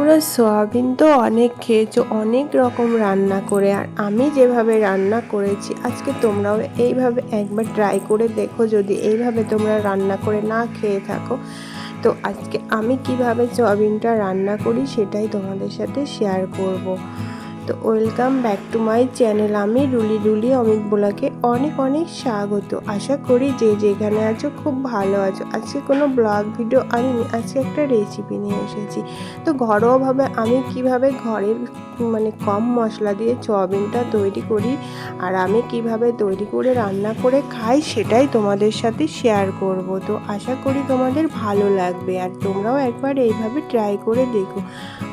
তোমরা সয়াবিন তো অনেক খেয়েছো, অনেক রকম রান্না করে, আর আমি যেভাবে রান্না করেছি, আজকে তোমরাও এইভাবে একবার ট্রাই করে দেখো, যদি এইভাবে তোমরা রান্না করে না খেয়ে থাকো তো আজকে আমি কীভাবে সয়াবিনটা রান্না করি, সেটাই তোমাদের সাথে শেয়ার করব। তো welcome back to my channel. আমি রুলি রুলি, অমিত বোলাকে অনেক অনেক স্বাগত। আশা করি যে যেখানে আছো খুব ভালো আছো। আজকে কোনো ব্লগ ভিডিও আনিনি, আজকে একটা রেসিপি নিয়ে এসেছি। তো ঘরোয়াভাবে আমি কীভাবে ঘরের মানে কম মশলা দিয়ে সয়াবিনটা তৈরি করি আর আমি কীভাবে তৈরি করে রান্না করে খাই সেটাই তোমাদের সাথে শেয়ার করব। তো আশা করি তোমাদের ভালো লাগবে আর তোমরাও একবার এইভাবে ট্রাই করে দেখো।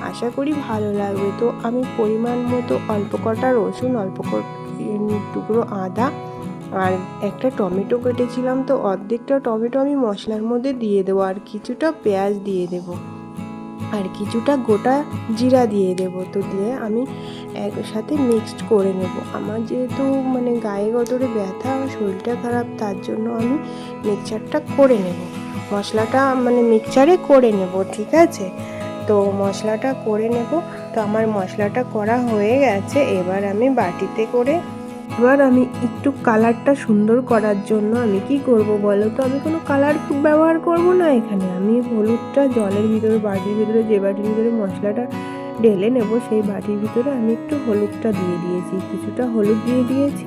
আশা করি ভালো লাগবে। তো আমি পরিমাণ মতো অল্প কটা রসুন, অল্প টুকরো আদা আর একটা টমেটো কেটেছিলাম। তো অর্ধেকটা টমেটো আমি মশলার মধ্যে দিয়ে দেবো আর কিছুটা পেঁয়াজ দিয়ে দেবো আর কিছুটা গোটা জিরা দিয়ে দেব। তো দিয়ে আমি একসাথে মিক্সড করে নেব। আমার যেহেতু মানে গায়ে গতরে ব্যথা, শরীরটা খারাপ, তার জন্য আমি মিক্সচারটা করে নেব। মশলাটা মানে মিক্সচারে করে নেব, ঠিক আছে? তো মশলাটা করে নেব। তো আমার মশলাটা করা হয়ে গেছে, এবার আমি বাটিতে করে এবার আমি একটু কালারটা সুন্দর করার জন্য আমি কি করব বলো তো? আমি কোনো কালার ব্যবহার করব না এখানে। আমি হলুদটা জলের ভিতরে, বাটির ভিতরে, যে বাটির ভিতরে মশলাটা ঢেলে নেব, সেই বাটির ভিতরে আমি একটু হলুদটা দিয়ে দিয়েছি। কিছুটা হলুদ দিয়ে দিয়েছি।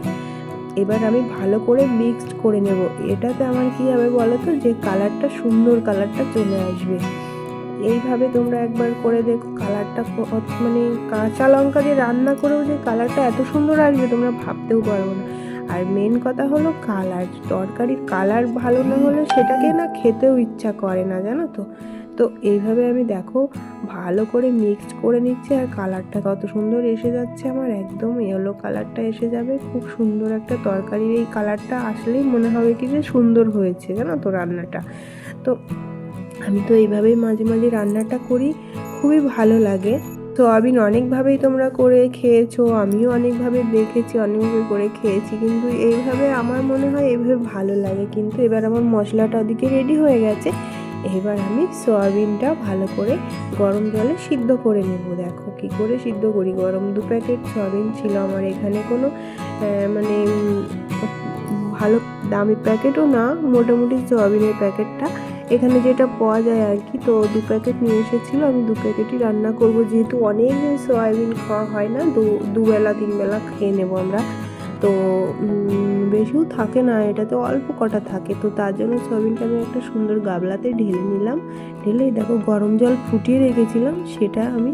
এবার আমি ভালো করে মিক্সড করে নেব। এটাতে আমার কি হবে বলো তো? যে কালারটা সুন্দর কালারটা চলে আসবে। এইভাবে তোমরা একবার করে দেখো কালারটা মানে কাঁচা লঙ্কা দিয়ে রান্না করেও যে কালারটা এত সুন্দর আসবে তোমরা ভাবতেও পারব না। আর মেন কথা হলো কালার। তরকারির কালার ভালো না হলে সেটাকে না খেতেও ইচ্ছা করে না, জানো তো? তো এইভাবে আমি দেখো ভালো করে মিক্সড করে নিচ্ছি আর কালারটা কত সুন্দর এসে যাচ্ছে আমার একদম। ইয়েলো কালারটা এসে যাবে। খুব সুন্দর একটা তরকারির এই কালারটা আসলেই মনে হবে কি যে সুন্দর হয়েছে, জানো তো রান্নাটা। তো আমি তো এইভাবেই মাঝে মাঝে রান্নাটা করি, খুবই ভালো লাগে। সোয়াবিন অনেকভাবেই তোমরা করে খেয়েছো, আমিও অনেকভাবে দেখেছি, অনেকভাবে করে খেয়েছি, কিন্তু এইভাবে আমার মনে হয় এইভাবে ভালো লাগে। কিন্তু এবার আমার মশলাটা ওদিকে রেডি হয়ে গেছে, এবার আমি সয়াবিনটা ভালো করে গরম জলে সিদ্ধ করে নেব। দেখো কি করে সিদ্ধ করি, গরম দু প্যাকেট সয়াবিন ছিল আমার এখানে কোনো মানে ভালো দামি প্যাকেটও না, মোটামুটি সয়াবিনের প্যাকেটটা এখানে যেটা পাওয়া যায় আর কি, তো দু প্যাকেট নিয়ে এসেছিল, আমি দু প্যাকেটই রান্না করব। যেহেতু অনেক সয়াবিন খাওয়া হয় না দু দুবেলা, তিনবেলা খেয়ে নেব আমরা। তো বেশিও থাকে না, এটাতে অল্প কটা থাকে, তো তার জন্য সয়াবিনটা আমি একটা সুন্দর গাবলাতে ঢেলে নিলাম। ঢেলে দেখো গরম জল ফুটিয়ে রেখেছিলাম, সেটা আমি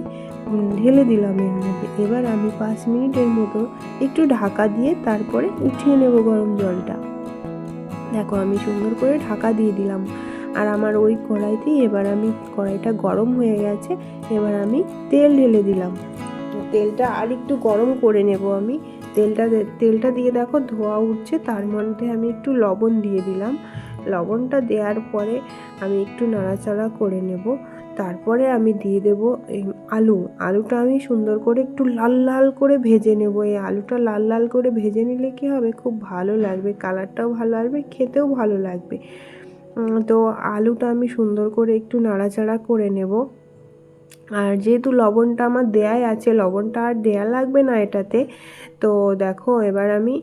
ঢেলে দিলাম এর মধ্যে। এবার আমি পাঁচ মিনিটের মতো একটু ঢাকা দিয়ে তারপরে উঠিয়ে নেব গরম জলটা। দেখো আমি সুন্দর করে ঢাকা দিয়ে দিলাম। আর আমার ওই কড়াইতেই এবার আমি কড়াইটা গরম হয়ে গেছে, এবার আমি তেল ঢেলে দিলাম। তেলটা আর একটু গরম করে নেব আমি। তেলটা তেলটা দিয়ে দেখো ধোয়া উঠছে, তার মধ্যে আমি একটু লবণ দিয়ে দিলাম। লবণটা দেওয়ার পরে আমি একটু নাড়াচাড়া করে নেব। তারপরে আমি দিয়ে দেব আলু। আলুটা আমি সুন্দর করে একটু লাল লাল করে ভেজে নেব। এই আলুটা লাল লাল করে ভেজে নিলে কি হবে? খুব ভালো লাগবে, কালারটাও ভালো আসবে খেতেও ভালো লাগবে। তো আলুটা আমি সুন্দর করে একটু নাড়াচাড়া করে নেব। আর যেহেতু লবণটা আমার দেয়াই আছে, লবণটা আর দেয়া লাগবে না এটাতে। তো দেখো, এবার আমি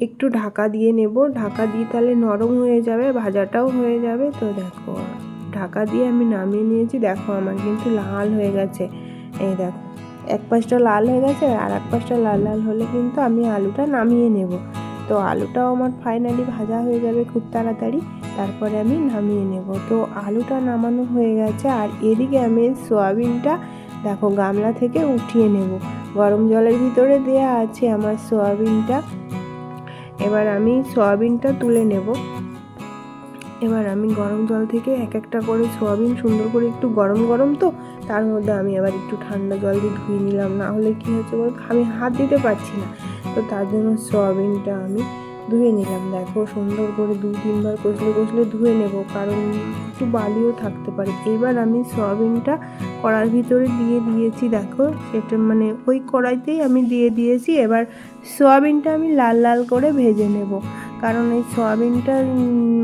একটু ঢাকা দিয়ে নেব। ঢাকা দিয়ে তাহলে নরম হয়ে যাবে, ভাজাটাও হয়ে যাবে। তো দেখো, ঢাকা দিয়ে আমি নামিয়ে নিয়েছি। দেখো, আমার কিন্তু লাল হয়ে গেছে। এই দেখো, এক পাশটা লাল হয়ে গেছে আর এক পাশটা লাল লাল হলে কিন্তু আমি আলুটা নামিয়ে নেব। তো আলুটাও আমার ফাইনালি ভাজা হয়ে যাবে খুব তাড়াতাড়ি। তারপরে আমি নামিয়ে নেব। তো আলুটা নামানো হয়ে গেছে আর এদিকে আমি সোয়াবিনটা দেখো গামলা থেকে উঠিয়ে নেব। গরম জলের ভিতরে দেয়া আছে আমার সোয়াবিনটা। এবার আমি সোয়াবিনটা তুলে নেব। এবার আমি গরম জল থেকে এক একটা করে সোয়াবিন সুন্দর করে একটু গরম গরম তো তার মধ্যে আমি আবার একটু ঠান্ডা জল দিয়ে ধুয়ে নিলাম। না হলে কী হচ্ছে বলতো? আমি হাত দিতে পারছি না। তো তার জন্য সয়াবিনটা আমি ধুয়ে নিলাম। দেখো, সুন্দর করে দু, তিনবার কষলে কষলে ধুয়ে নেব, কারণ একটু বালিও থাকতে পারে। এবার আমি সয়াবিনটা কড়ার ভিতরে দিয়ে দিয়েছি, দেখো। সেটা মানে ওই কড়াইতেই আমি দিয়ে দিয়েছি। এবার সয়াবিনটা আমি লাল লাল করে ভেজে নেব। কারণ এই সয়াবিনটা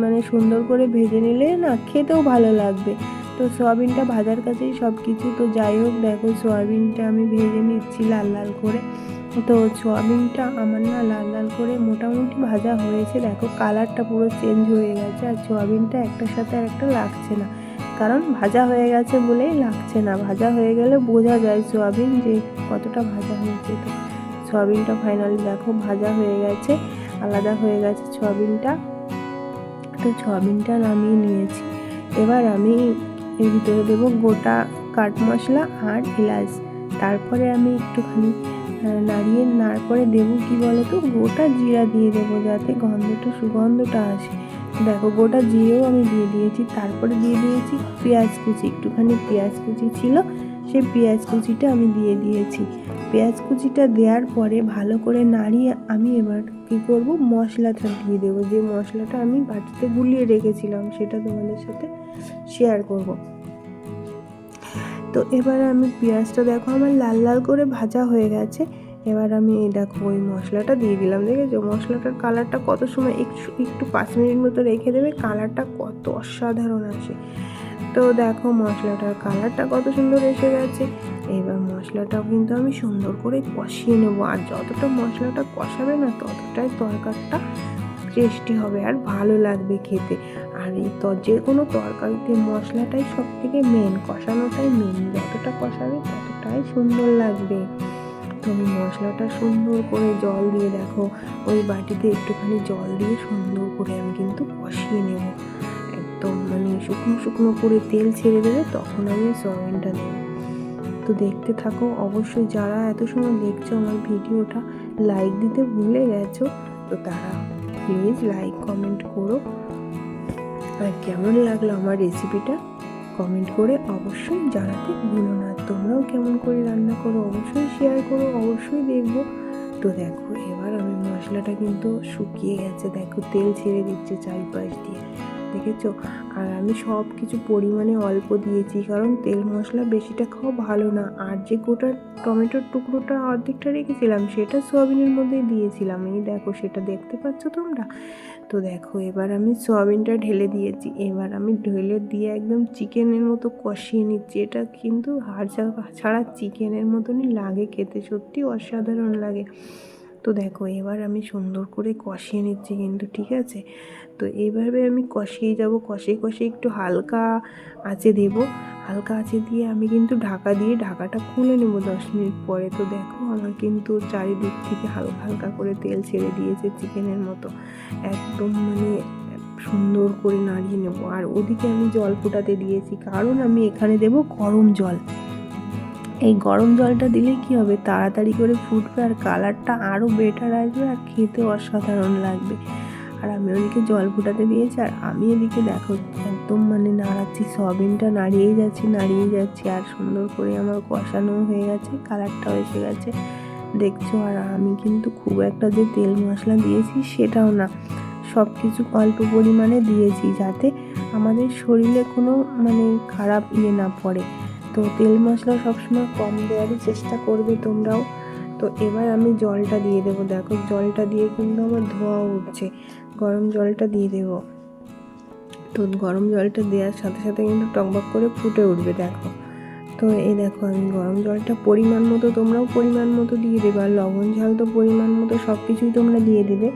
মানে সুন্দর করে ভেজে নিলে না খেতেও ভালো লাগবে। তো সোয়াবিনটা ভাজার কাছেই সব কিছু। তো যাই হোক, দেখো সোয়াবিনটা আমি ভেজে নিচ্ছি লাল লাল করে। তো সোয়াবিনটা আমার না লাল লাল করে মোটামুটি ভাজা হয়েছে। দেখো কালারটা পুরো চেঞ্জ হয়ে গেছে আর সোয়াবিনটা একটার সাথে আর একটা লাগছে না। কারণ ভাজা হয়ে গেছে বলেই লাগছে না। ভাজা হয়ে গেলে বোঝা যায় সোয়াবিন যে কতটা ভাজা হয়েছে। তো সোয়াবিনটা ফাইনালি দেখো ভাজা হয়ে গেছে, আলাদা হয়ে গেছে সোয়াবিনটা। তো সোয়াবিনটা নামিয়ে নিয়েছি। এবার আমি এর ভিতরে দেবো গোটা কাট মশলা আর এলাচ। তারপরে আমি একটুখানি নাড়িয়ে নাড় পরে দেবো কি বলো তো গোটা জিরা দিয়ে দেবো যাতে গন্ধটা, সুগন্ধটা আসে। দেখো, গোটা জিরেও আমি দিয়ে দিয়েছি। তারপরে দিয়ে দিয়েছি পেঁয়াজ কুচি। একটুখানি পেঁয়াজ কুচি ছিল, সেই পেঁয়াজ কুচিটা আমি দিয়ে দিয়েছি। পেঁয়াজ কুচিটা দেওয়ার পরে ভালো করে নাড়িয়ে আমি এবার কী করব, মশলাটা দিয়ে দেবো। যে মশলাটা আমি বাটিতে গুলিয়ে রেখেছিলাম, সেটা তোমাদের সাথে শেয়ার করব। তো এবার আমি পেঁয়াজটা দেখো, আমার লাল লাল করে ভাজা হয়ে গেছে। এবার আমি এই দেখো ওই মশলাটা দিয়ে দিলাম, দেখেছ? মশলাটার কালারটা কত সময় একটু একটু পাঁচ মিনিট মতো রেখে দেবে কালারটা কত অসাধারণ আসে। তো দেখো মশলাটার কালারটা কত সুন্দর এসে গেছে। এবার মশলাটাও কিন্তু আমি সুন্দর করে কষিয়ে নেব। আর যতটা মশলাটা কষাবে না, ততটাই তরকারটা টেস্টি হবে আর ভালো লাগবে খেতে। আর এই তো, যে কোনো তরকারিতে মশলাটাই সব থেকে মেন কষানোটাই মেন যতটা কষাবে ততটাই সুন্দর লাগবে। আমি মশলাটা সুন্দর করে জল দিয়ে দেখো। ওই বাটিতে একটুখানি জল দিয়ে সুন্দর করে আমি কিন্তু কষিয়ে নেব। একদম মানে শুকনো শুকনো করে তেল ছেড়ে দেবে, তখন আমি সয়াবিনটা দেবো। তো দেখতে থাকো, অবশ্যই যারা এত সময় দেখছ আমার ভিডিওটা লাইক দিতে ভুলে গেছো, তো তারা প্লিজ লাইক কমেন্ট করো। আর কেমন লাগল আমার রেসিপিটা কমেন্ট করে অবশ্যই জানাতে ভুলো না। তোমরাও কেমন করে রান্না করো, অবশ্যই শেয়ার করো। অবশ্যই দেখব। তো দেখো, এবার আমি মশলাটা কিন্তু শুকিয়ে গেছে। দেখো, তেল ছেড়ে দিচ্ছে চারিপাশ দিয়ে। দেখেছ? আর আমি সব কিছু পরিমাণে অল্প দিয়েছি, কারণ তেল মশলা বেশিটা খাওয়া ভালো না। আর যে গোটা টমেটোর টুকরোটা অর্ধেকটা রেখেছিলাম, সেটা সোয়াবিনের মধ্যে দিয়েছিলাম। এই দেখো, সেটা দেখতে পাচ্ছ তোমরা? তো দেখো, এবার আমি সোয়াবিনটা ঢেলে দিয়েছি। এবার আমি ঢেলে দিয়ে একদম চিকেনের মতো কষিয়ে নিচ্ছি। এটা কিন্তু হাড় ছাড়া চিকেনের মতনই লাগে খেতে, সত্যি অসাধারণ লাগে। তো দেখো, এবার আমি সুন্দর করে কষিয়ে নিচ্ছি কিন্তু, ঠিক আছে? তো এইভাবে আমি কষিয়ে যাব, কষিয়ে কষিয়ে একটু হালকা আঁচে দেব। হালকা আঁচে দিয়ে আমি কিন্তু ঢাকা দিয়ে ঢাকাটা খুলে নেব দশ মিনিট পরে। তো দেখো, আমার কিন্তু চারিদিক থেকে হালকা হালকা করে তেল ছেড়ে দিয়েছে চিকেনের মতো। একদম মানে সুন্দর করে নাড়িয়ে নেব। আর ওদিকে আমি জল ফোটাতে দিয়েছি, কারণ আমি এখানে দেব গরম জল। এই গরম জলটা দিলে কি হবে? তাড়াতাড়ি করে ফুটবে আর কালারটা আরও বেটার আসবে আর খেতে অসাধারণ লাগবে। আর আমি ওদিকে জল ফোটাতে দিয়েছি আর আমি এদিকে দেখো একদম মানে নাড়াচ্ছি, সয়াবিনটা নাড়িয়েই যাচ্ছি নাড়িয়ে যাচ্ছি আর সুন্দর করে আমার কষানো হয়ে গেছে, কালারটাও এসে গেছে। দেখছ আর আমি কিন্তু খুব একটা যে তেল মশলা দিয়েছি সেটাও না। সব কিছু অল্প পরিমাণে দিয়েছি যাতে আমাদের শরীরে কোনো মানে খারাপ ইয়ে না পড়ে। তো তেল মশলা সবসময় কম দেওয়ারই চেষ্টা করবে তোমরাও। তো এবার আমি জলটা দিয়ে দেবো। দেখো, জলটা দিয়ে কিন্তু আমার ধোয়া উঠছে। গরম জলটা দিয়ে দেবো। তো গরম জলটা দেওয়ার সাথে সাথে কিন্তু টকবক করে ফুটে উঠবে, দেখো। তো এই দেখো, আমি গরম জলটা পরিমাণ মতো, তোমরাও পরিমাণ মতো দিয়ে দেবে। আর লবণ ঝাল তো পরিমাণ মতো সব কিছুই তোমরা দিয়ে দেবে।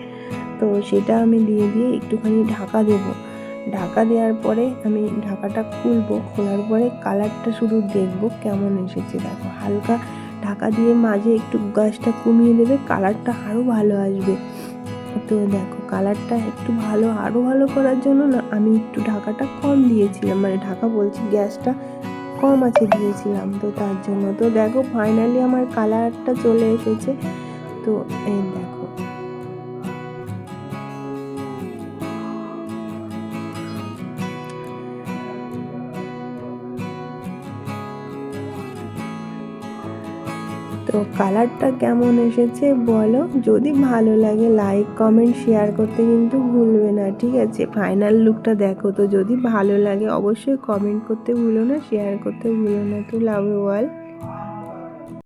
তো সেটা আমি দিয়ে দিয়ে একটুখানি ঢাকা দেবো। ঢাকা দেওয়ার পরে আমি ঢাকাটা খুলবো, খোলার পরে কালারটা শুধু দেখব কেমন এসেছে। দেখো, হালকা ঢাকা দিয়ে মাঝে একটু গাছটা কমিয়ে দেবে, কালারটা আরও ভালো আসবে। তো দেখো, কালারটা একটু ভালো আরও ভালো করার জন্য না আমি একটু ঢাকাটা কম দিয়েছিলাম। মানে ঢাকা বলছি গ্যাসটা কম আছে দিয়েছিলাম তো তার জন্য। তো দেখো ফাইনালি আমার কালারটা চলে এসেছে। তো এই তো কালারটা কেমন এসেছে বলো? যদি ভালো লাগে লাইক কমেন্ট শেয়ার করতে কিন্তু ভুলবে না, ঠিক আছে? ফাইনাল লুকটা দেখো তো, যদি ভালো লাগে অবশ্যই কমেন্ট করতে ভুলো না শেয়ার করতে ভুলো না তো লাভ অল